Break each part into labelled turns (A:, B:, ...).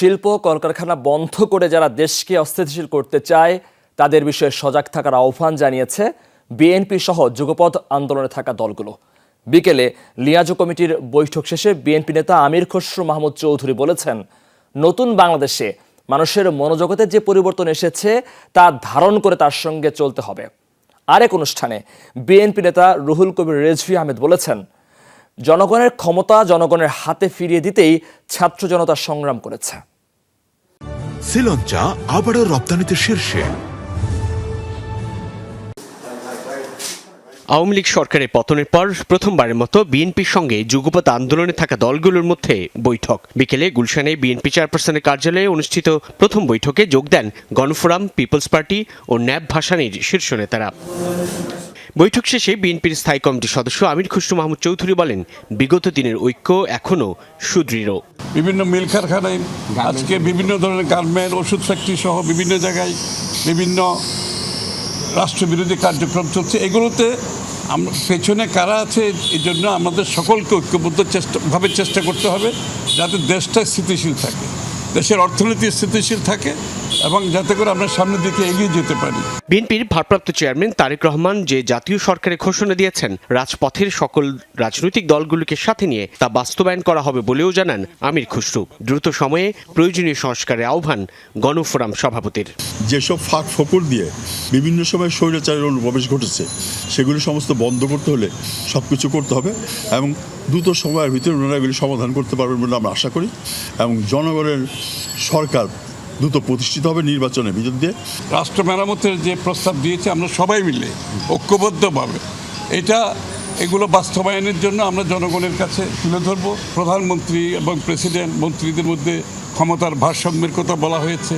A: শিল্প কলকারখানা বন্ধ করে যারা দেশকে অস্থিতিশীল করতে চায়, তাদের বিষয়ে সজাগ থাকার আহ্বান জানিয়েছে বিএনপি সহ যুগপথ আন্দোলনে থাকা দলগুলো। বিকেলে লিয়াজো কমিটির বৈঠক শেষে বিএনপি নেতা আমির খসরু মাহমুদ চৌধুরী বলেছেন, নতুন বাংলাদেশে মানুষের মনোজগতে যে পরিবর্তন এসেছে, তা ধারণ করে তার সঙ্গে চলতে হবে। আরেক অনুষ্ঠানে বিএনপি নেতা রুহুল কবির রেজভি আহমেদ বলেছেন জনগণের ক্ষমতা জনগণের হাতে ফিরিয়ে দিতেই ছাত্র জনতা সংগ্রাম করেছে।
B: শ্রীলঞ্চা আবারও রপ্তানিতে শীর্ষে।
C: আওয়ামী লীগ সরকারের পতনের পর প্রথমবারের মতো বিএনপির সঙ্গে যুগপৎ আন্দোলনে থাকা দলগুলোর মধ্যে বৈঠক। বিকেলে গুলশানে বিএনপি চেয়ারপারসনের কার্যালয়ে অনুষ্ঠিত প্রথম বৈঠকে যোগ দেন গণফোরাম পিপলস পার্টি ও ন্যাব ভাসানির শীর্ষ নেতারা। বৈঠক শেষে বিএনপির স্থায়ী কমিটির সদস্য আমির খুসরু মাহমুদ চৌধুরী বলেন, বিগত দিনের ঐক্য এখনও সুদৃঢ়।
D: বিভিন্ন মিল কারখানায়, আজকে বিভিন্ন ধরনের গার্মেন্ট, ওষুধ ফ্যাক্টরি সহ বিভিন্ন জায়গায় বিভিন্ন রাষ্ট্রবিরোধী কার্যক্রম চলছে। এগুলোতে আমরা পেছনে কারা আছে, এই জন্য আমাদের সকলকে ঐক্যবদ্ধ চেষ্টা, ভাবে চেষ্টা করতে হবে যাতে দেশটা স্থিতিশীল থাকে। দেশের অর্থনীতি স্থিতিশীল থাকে এবং যাতে করে আমরা সামনের দিকে এগিয়ে যেতে পারি।
C: বিএনপির ভারপ্রাপ্ত চেয়ারম্যান তারেক রহমান যে জাতীয় সরকারের ঘোষণা দিয়েছেন রাজপথের সকল রাজনৈতিক দলগুলোকে সাথে নিয়ে তা বাস্তবায়ন করা হবে বলেও জানান আমির খুসরু। দ্রুত সময়ে প্রয়োজনীয় সংস্কারের আহ্বান গণফোরাম সভাপতির।
E: যেসব ফাঁক ফকর দিয়ে বিভিন্ন সময় স্বৈরাচারের অনুপ্রবেশ ঘটেছে সেগুলি সমস্ত বন্ধ করতে হলে সব কিছু করতে হবে এবং দ্রুত সময়ের ভিতরে ওনারা এগুলি সমাধান করতে পারবেন বলে আমরা আশা করি এবং জনগণের সরকার দ্রুত প্রতিষ্ঠিত হবে নির্বাচনের বিরুদ্ধে
D: রাষ্ট্র মেরামতের যে প্রস্তাব দিয়েছে, আমরা সবাই মিলে ঐক্যবদ্ধভাবে এটা, এগুলো বাস্তবায়নের জন্য আমরা জনগণের কাছে তুলে ধরব। প্রধানমন্ত্রী এবং প্রেসিডেন্ট মন্ত্রীদের মধ্যে ক্ষমতার ভারসাম্যের কথা বলা হয়েছে।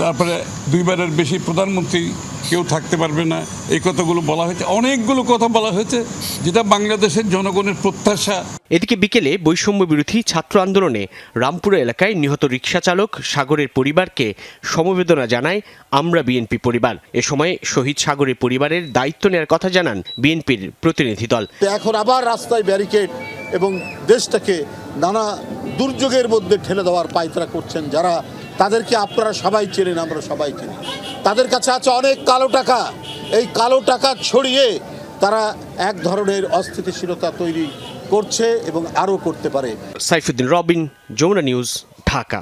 D: তারপরে দুইবারের বেশি প্রধানমন্ত্রী কেউ থাকতে পারবে না। এই কথাগুলো বলা হয়েছে। অনেকগুলো কথা বলা হয়েছে যেটা বাংলাদেশের জনগণের প্রত্যাশা।
C: এদিকে বিকেলে বৈষম্য বিরোধী ছাত্র আন্দোলনে রামপুরা এলাকায় নিহত রিক্সা চালক সাগরের পরিবারকে সমবেদনা জানায় আমরা বিএনপি পরিবার। এ সময় শহীদ সাগরের পরিবারের দায়িত্ব নেওয়ার কথা জানান বিএনপির প্রতিনিধি দল।
F: তো এখন আবার রাস্তায় ব্যারিকেড এবং দেশটাকে নানা দুর্যোগের মধ্যে ঠেলে দেওয়ার পায়তারা করছেন যারা তাদেরকে আপনারা সবাই চেনেন, আমরা সবাই চিনি। তাদের কাছে আছে অনেক কালো টাকা। এই কালো টাকা ছড়িয়ে তারা এক ধরনের অস্থিতিশীলতা তৈরি করছে এবং আরও করতে পারে।
C: সাইফুদ্দিন রবিন, যমুনা নিউজ, ঢাকা।